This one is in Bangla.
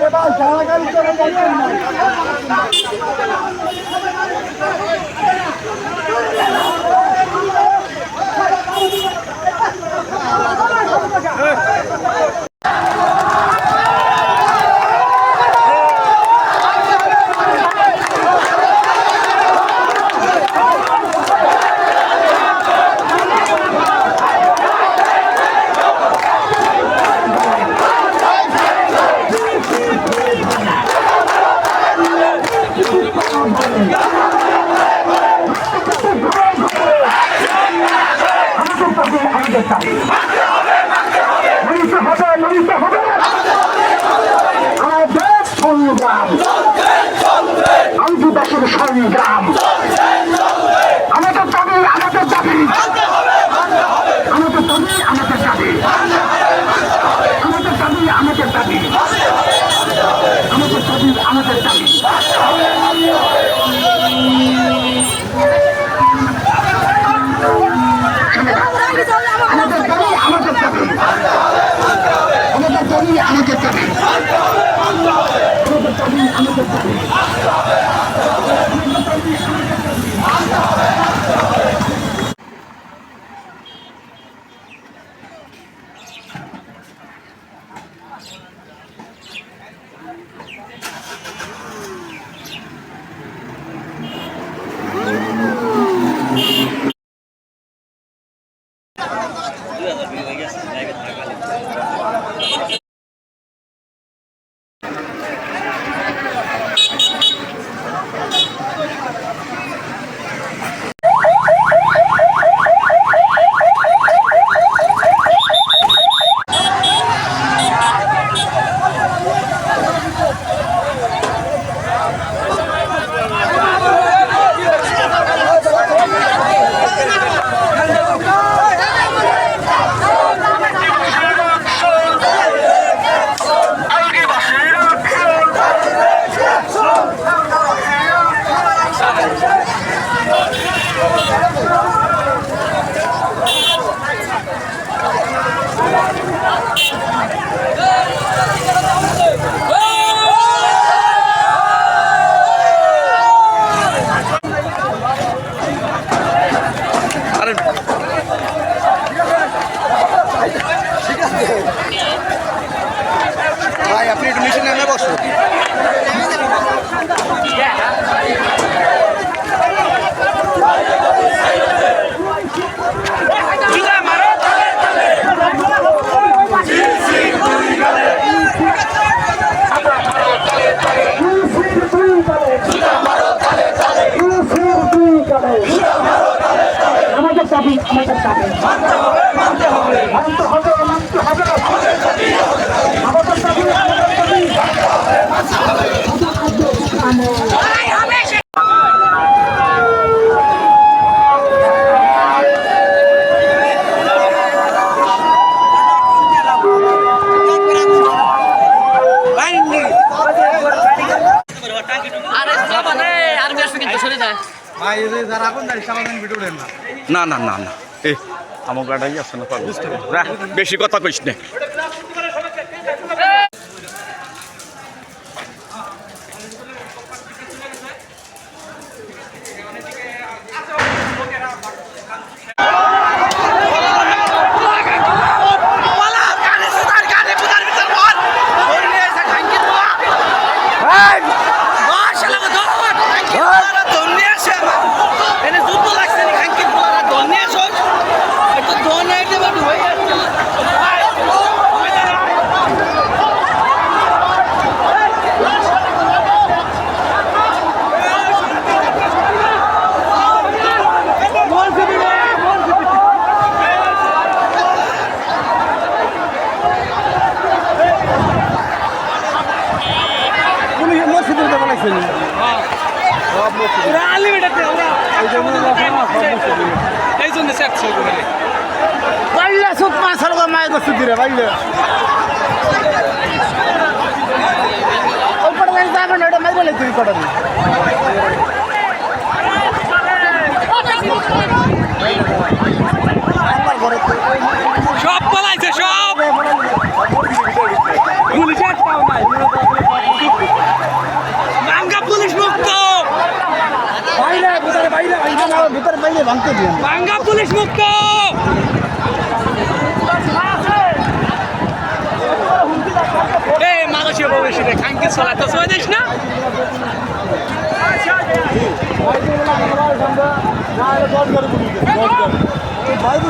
এবার সারা গাড়ি চলে যাচ্ছেন না সংগ্রাম। আমাদের দাবি আমাদের দাবি। আমাদের দাবি আমাদের দাবি। আমাদের দাবি আমাদের দাবি। আমাদের দাবি আমাদের দাবি। আমাদের দাবি আমাদের দাবি। আমাদের দাবি আমাদের দাবি। আমাদের দাবি আমাদের দাবি। আপনি একটু নিচে নেমে বসুন আমাদের দাবি মানতে হবে। মানতে হবে মানতে হবে। না না না না না আমার গাড়াই আছে না বেশি কথা কইস না মসজিদের ফেলি এই জন্য পাইলে সুদ মাছ মায়ের বস্তু দিলে, পাইলে। যাবেন ওটা মাইরে তুই কটা ভিতরে বাইরে ভিতরে বাইরে ভাঙতে দিন মাঙ্গা পুলিশ মুক্ত! মানুষের রে খাঙ্কি চলা তো চলে দিস না? বাইরে